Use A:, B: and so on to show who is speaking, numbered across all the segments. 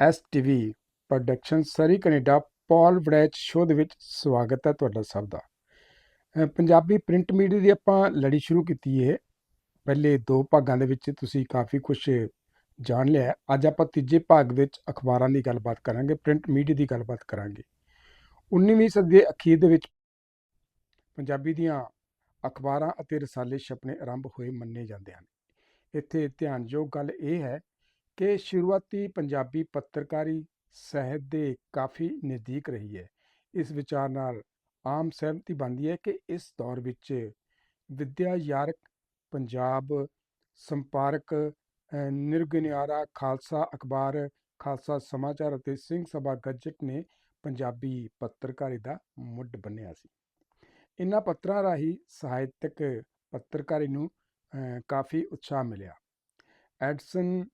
A: S TV production Surrey Canada Pal Varaich show ਦੇ ਵਿੱਚ ਸਵਾਗਤ ਹੈ ਤੁਹਾਡਾ ਸਭ ਦਾ। ਪੰਜਾਬੀ ਪ੍ਰਿੰਟ ਮੀਡੀਆ ਦੀ ਆਪਾਂ ਲੜੀ ਸ਼ੁਰੂ ਕੀਤੀ ਹੈ ਪਹਿਲੇ ਦੋ ਭਾਗਾਂ ਦੇ ਵਿੱਚ ਤੁਸੀਂ ਕਾਫੀ ਕੁਝ ਜਾਣ ਲਿਆ। ਅੱਜ ਆਪਾਂ ਤੀਜੇ ਭਾਗ ਵਿੱਚ ਅਖਬਾਰਾਂ ਦੀ ਗੱਲਬਾਤ ਕਰਾਂਗੇ, ਪ੍ਰਿੰਟ ਮੀਡੀਆ ਦੀ ਗੱਲਬਾਤ ਕਰਾਂਗੇ। 19ਵੀਂ ਸਦੀ ਦੇ ਅਖੀਰ ਦੇ ਵਿੱਚ ਪੰਜਾਬੀ ਦੀਆਂ ਅਖਬਾਰਾਂ ਅਤੇ ਰਸਾਲੇ ਛਪਣੇ ਆਰੰਭ ਹੋਏ ਮੰਨੇ ਜਾਂਦੇ ਹਨ। ਇੱਥੇ ਧਿਆਨਯੋਗ ਗੱਲ ਇਹ ਹੈ ਕਿ ਸ਼ੁਰੂਆਤੀ ਪੰਜਾਬੀ ਪੱਤਰਕਾਰੀ ਸਾਹਿਤ ਦੇ ਕਾਫੀ ਨਜ਼ਦੀਕ ਰਹੀ ਹੈ। ਇਸ ਵਿਚਾਰ ਨਾਲ ਆਮ ਸਹਿਮਤੀ ਬਣਦੀ ਹੈ ਕਿ ਇਸ ਦੌਰ ਵਿੱਚ ਵਿਦਿਆ ਯਾਰਕ ਪੰਜਾਬ ਸੰਪਾਰਕ ਅ, ਖਾਲਸਾ ਅਖਬਾਰ ਖਾਲਸਾ ਸਮਾਚਾਰ ਅਤੇ ਸਿੰਘ ਸਭਾ ਗੱਜਟ ਨੇ ਪੰਜਾਬੀ ਪੱਤਰਕਾਰੀ ਦਾ ਮੁੱਢ ਬੰਨਿਆ ਸੀ। ਇਨ੍ਹਾਂ ਪੱਤਰਾਂ ਰਾਹੀਂ ਸਾਹਿਤਕ ਪੱਤਰਕਾਰੀ ਨੂੰ ਕਾਫੀ ਉਤਸ਼ਾਹ ਮਿਲਿਆ। ਐਡਸਨ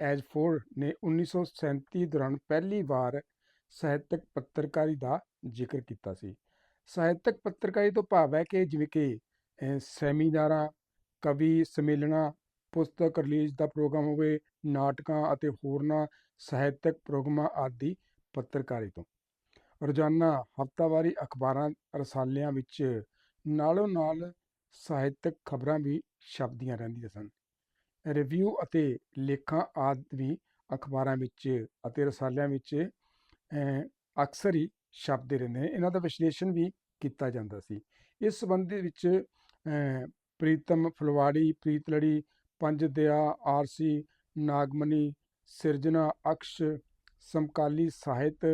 A: ਐਜਫੋਰਡ ਨੇ 1937 ਦੌਰਾਨ ਪਹਿਲੀ ਵਾਰ ਸਾਹਿਤਕ ਪੱਤਰਕਾਰੀ ਦਾ ਜ਼ਿਕਰ ਕੀਤਾ ਸੀ। ਸਾਹਿਤਕ ਪੱਤਰਕਾਰੀ ਤੋਂ ਭਾਵ ਹੈ ਕਿ ਜਿਵੇਂ ਕਿ ਸੈਮੀਨਾਰਾਂ, ਕਵੀ ਸੰਮੇਲਨਾਂ, ਪੁਸਤਕ ਰਿਲੀਜ਼ ਦਾ ਪ੍ਰੋਗਰਾਮ ਹੋਵੇ, ਨਾਟਕਾਂ ਅਤੇ ਹੋਰਨਾਂ ਸਾਹਿਤਕ ਪ੍ਰੋਗਰਾਮਾਂ ਆਦਿ ਪੱਤਰਕਾਰੀ ਤੋਂ। ਰੋਜ਼ਾਨਾ ਹਫ਼ਤਾਵਾਰੀ ਅਖਬਾਰਾਂ, ਰਸਾਲਿਆਂ ਵਿੱਚ ਨਾਲੋਂ ਨਾਲ ਸਾਹਿਤਕ ਖਬਰਾਂ ਵੀ ਛਪਦੀਆਂ ਰਹਿੰਦੀਆਂ ਸਨ। ਰਿਵਿਊ ਅਤੇ ਲੇਖਾਂ ਆਦਿ ਵੀ ਅਖਬਾਰਾਂ ਵਿੱਚ ਅਤੇ ਰਸਾਲਿਆਂ ਵਿੱਚ ਅਕਸਰ ਹੀ ਛਪਦੇ ਰਹਿੰਦੇ ਨੇ। ਇਹਨਾਂ ਦਾ ਵਿਸ਼ਲੇਸ਼ਣ ਵੀ ਕੀਤਾ ਜਾਂਦਾ ਸੀ। ਇਸ ਸੰਬੰਧ ਵਿੱਚ ਪ੍ਰੀਤਮ ਫਲਵਾੜੀ ਪ੍ਰੀਤਲੜੀ ਪੰਜ ਦਿਆ ਆਰਸੀ, ਨਾਗਮਨੀ, ਸਿਰਜਣਾ, ਅਕਸ਼, ਸਮਕਾਲੀ ਸਾਹਿਤ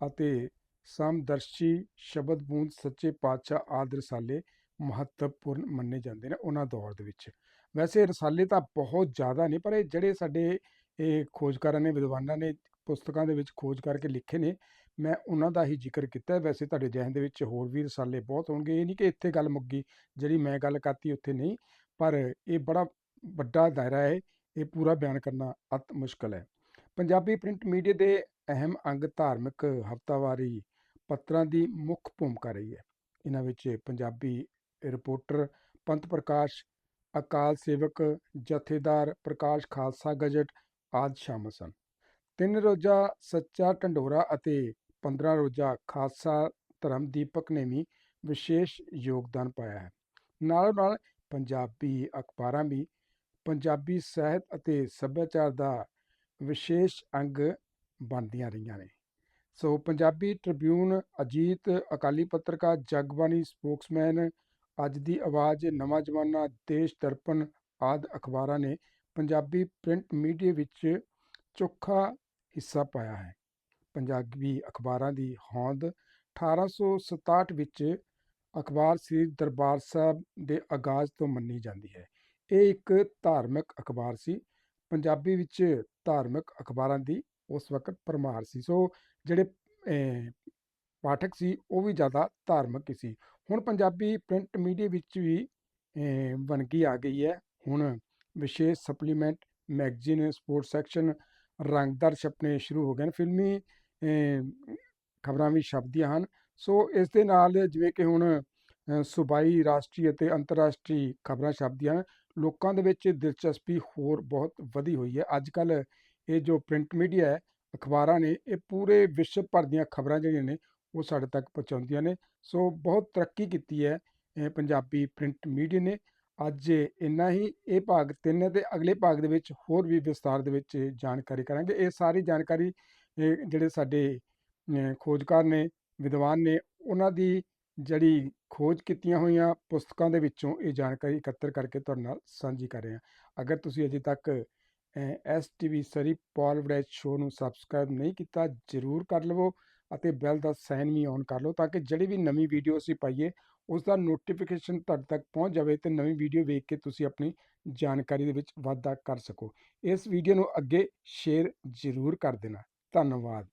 A: ਅਤੇ ਸਮਦਰਸ਼ੀ ਸ਼ਬਦ ਬੂੰਦ ਸੱਚੇ ਪਾਤਸ਼ਾਹ ਆਦਿ ਰਸਾਲੇ ਮਹੱਤਵਪੂਰਨ ਮੰਨੇ ਜਾਂਦੇ ਨੇ ਉਹਨਾਂ ਦੌਰ ਦੇ ਵਿੱਚ। ਵੈਸੇ ਰਸਾਲੇ ਤਾਂ ਬਹੁਤ ਜ਼ਿਆਦਾ ਨੇ, ਪਰ ਇਹ ਜਿਹੜੇ ਸਾਡੇ ਇਹ ਖੋਜਕਾਰਾਂ ਨੇ, ਵਿਦਵਾਨਾਂ ਨੇ ਪੁਸਤਕਾਂ ਦੇ ਵਿੱਚ ਖੋਜ ਕਰਕੇ ਲਿਖੇ ਨੇ, ਮੈਂ ਉਹਨਾਂ ਦਾ ਹੀ ਜ਼ਿਕਰ ਕੀਤਾ। ਵੈਸੇ ਤੁਹਾਡੇ ਜ਼ਿਹਨ ਦੇ ਵਿੱਚ ਹੋਰ ਵੀ ਰਸਾਲੇ ਬਹੁਤ ਹੋਣਗੇ। ਇਹ ਨਹੀਂ ਕਿ ਇੱਥੇ ਗੱਲ ਮੁੱਕ ਗਈ ਜਿਹੜੀ ਮੈਂ ਗੱਲ ਕਰਤੀ ਉੱਥੇ ਨਹੀਂ, ਪਰ ਇਹ ਬੜਾ ਵੱਡਾ ਦਾਇਰਾ ਹੈ, ਇਹ ਪੂਰਾ ਬਿਆਨ ਕਰਨਾ ਅਤ ਮੁਸ਼ਕਲ ਹੈ। ਪੰਜਾਬੀ ਪ੍ਰਿੰਟ ਮੀਡੀਆ ਦੇ ਅਹਿਮ ਅੰਗ ਧਾਰਮਿਕ ਹਫ਼ਤਾਵਾਰੀ ਪੱਤਰਾਂ ਦੀ ਮੁੱਖ ਭੂਮਿਕਾ ਰਹੀ ਹੈ। ਇਹਨਾਂ ਵਿੱਚ ਪੰਜਾਬੀ ਰਿਪੋਰਟਰ ਪੰਤ ਪ੍ਰਕਾਸ਼ ਅਕਾਲ ਸੇਵਕ, ਜਥੇਦਾਰ ਪ੍ਰਕਾਸ਼ ਖਾਲਸਾ ਗਜਟ ਆਦਿ ਸ਼ਾਮਲ ਸਨ। ਤਿੰਨ ਰੋਜ਼ਾ ਸੱਚਾ ਢੰਡੋਰਾ ਅਤੇ 15 ਰੋਜ਼ਾ ਖਾਲਸਾ ਧਰਮ ਦੀਪਕ ਨੇ ਵੀ ਵਿਸ਼ੇਸ਼ ਯੋਗਦਾਨ ਪਾਇਆ ਹੈ। ਨਾਲ ਨਾਲ ਪੰਜਾਬੀ ਅਖਬਾਰਾਂ ਵੀ, ਪੰਜਾਬੀ ਸਾਹਿਤ ਅਤੇ ਸੱਭਿਆਚਾਰ ਦਾ ਵਿਸ਼ੇਸ਼ ਅੰਗ ਬਣਦੀਆਂ ਰਹੀਆਂ ਨੇ। ਸੋ ਪੰਜਾਬੀ ਟ੍ਰਿਬਿਊਨ ਅਜੀਤ, ਅਕਾਲੀ ਪੱਤਰਕਾਰ ਜਗਬਾਣੀ ਸਪੋਕਸਮੈਨ ਅੱਜ ਦੀ ਆਵਾਜ਼, ਨਵਾਂ ਜ਼ਮਾਨਾ, ਦੇਸ਼ ਦਰਪਣ ਆਦਿ ਅਖਬਾਰਾਂ ਨੇ ਪੰਜਾਬੀ ਪ੍ਰਿੰਟ ਮੀਡੀਆ ਵਿੱਚ ਚੋਖਾ ਹਿੱਸਾ ਪਾਇਆ ਹੈ। ਪੰਜਾਬੀ ਅਖਬਾਰਾਂ ਦੀ ਹੋਂਦ 1867 ਵਿੱਚ ਅਖਬਾਰ ਸ੍ਰੀ ਦਰਬਾਰ ਸਾਹਿਬ ਦੇ ਆਗਾਜ਼ ਤੋਂ ਮੰਨੀ ਜਾਂਦੀ ਹੈ। ਇਹ ਇੱਕ ਧਾਰਮਿਕ ਅਖਬਾਰ ਸੀ। ਪੰਜਾਬੀ ਵਿੱਚ ਧਾਰਮਿਕ ਅਖਬਾਰਾਂ ਦੀ ਉਸ ਵਕਤ ਭਰਮਾਰ ਸੀ। ਸੋ ਜਿਹੜੇ ਪਾਠਕ ਸੀ, ਉਹ ਵੀ ਜ਼ਿਆਦਾ ਧਾਰਮਿਕ ਸੀ। ਹੁਣ ਪੰਜਾਬੀ ਪ੍ਰਿੰਟ ਮੀਡੀਆ ਵਿੱਚ ਵੀ ਅਹ, ਵੰਨਗੀ ਆ ਗਈ ਹੈ। ਹੁਣ ਵਿਸ਼ੇਸ਼ ਸਪਲੀਮੈਂਟ ਮੈਗਜ਼ੀਨ ਸਪੋਰਟਸ ਸੈਕਸ਼ਨ ਰੰਗਦਾਰ ਛਪਣੇ ਸ਼ੁਰੂ ਹੋ ਗਏ ਨੇ। ਫਿਲਮੀ ਖਬਰਾਂ ਵੀ ਛਪਦੀਆਂ ਹਨ। ਸੋ ਇਸ ਦੇ ਨਾਲ ਜਿਵੇਂ ਕਿ ਹੁਣ ਸੂਬਾਈ ਰਾਸ਼ਟਰੀ ਅਤੇ ਅੰਤਰਰਾਸ਼ਟਰੀ ਖਬਰਾਂ ਛਪਦੀਆਂ ਹਨ। ਲੋਕਾਂ ਦੇ ਵਿੱਚ ਦਿਲਚਸਪੀ ਹੋਰ ਬਹੁਤ ਵਧੀ ਹੋਈ ਹੈ। ਅੱਜ ਕੱਲ ਇਹ ਜੋ ਪ੍ਰਿੰਟ ਮੀਡੀਆ ਹੈ ਅਖਬਾਰਾਂ ਨੇ ਇਹ ਪੂਰੇ ਵਿਸ਼ਵ ਭਰ ਦੀਆਂ ਖਬਰਾਂ ਜਿਹੜੀਆਂ ਨੇ ਉਹ ਸਾਡੇ ਤੱਕ ਪਹੁੰਚਾਉਂਦੀਆਂ ਨੇ। ਸੋ ਬਹੁਤ ਤਰੱਕੀ ਕੀਤੀ ਹੈ ਪੰਜਾਬੀ ਪ੍ਰਿੰਟ ਮੀਡੀਆ ਨੇ। ਅੱਜ ਇੰਨਾ ਹੀ। ਇਹ ਭਾਗ 3 ਹੈ ਤੇ ਅਗਲੇ ਭਾਗ ਦੇ ਵਿੱਚ ਹੋਰ ਵੀ ਵਿਸਤਾਰ ਦੇ ਵਿੱਚ ਜਾਣਕਾਰੀ ਕਰਾਂਗੇ। ਇਹ ਸਾਰੀ ਜਾਣਕਾਰੀ ਜਿਹੜੇ ਸਾਡੇ ਖੋਜਕਾਰ ਨੇ, ਵਿਦਵਾਨ ਨੇ, ਉਹਨਾਂ ਦੀ ਜਿਹੜੀ ਖੋਜ ਕੀਤੀਆਂ ਹੋਈਆਂ ਪੁਸਤਕਾਂ ਦੇ ਵਿੱਚੋਂ ਇਹ ਜਾਣਕਾਰੀ ਇਕੱਤਰ ਕਰਕੇ ਤੁਹਾਡੇ ਨਾਲ ਸਾਂਝੀ ਕਰ ਰਹੇ ਹਾਂ। ਅਗਰ ਤੁਸੀਂ ਅਜੇ ਤੱਕ S TV Surrey Pal Varaich show ਨੂੰ ਸਬਸਕ੍ਰਾਈਬ ਨਹੀਂ ਕੀਤਾ, ਜਰੂਰ ਕਰ ਲਵੋ। ਅਤੇ ਬੈਲ ਦਾ ਸਾਈਨ ਵੀ ਔਨ ਕਰ ਲਓ ਤਾਂ ਕਿ ਜਿਹੜੀ ਵੀ ਨਵੀਂ ਵੀਡੀਓ ਅਸੀਂ ਪਾਈਏ ਉਸ ਦਾ ਨੋਟੀਫਿਕੇਸ਼ਨ ਤੁਹਾਡੇ ਤੱਕ ਪਹੁੰਚ ਜਾਵੇ ਤੇ ਨਵੀਂ ਵੀਡੀਓ ਵੇਖ ਕੇ ਤੁਸੀਂ ਆਪਣੀ ਜਾਣਕਾਰੀ ਦੇ ਵਿੱਚ ਵਾਧਾ ਕਰ ਸਕੋ। ਇਸ ਵੀਡੀਓ ਨੂੰ ਅੱਗੇ ਸ਼ੇਅਰ ਜ਼ਰੂਰ ਕਰ ਦੇਣਾ। ਧੰਨਵਾਦ।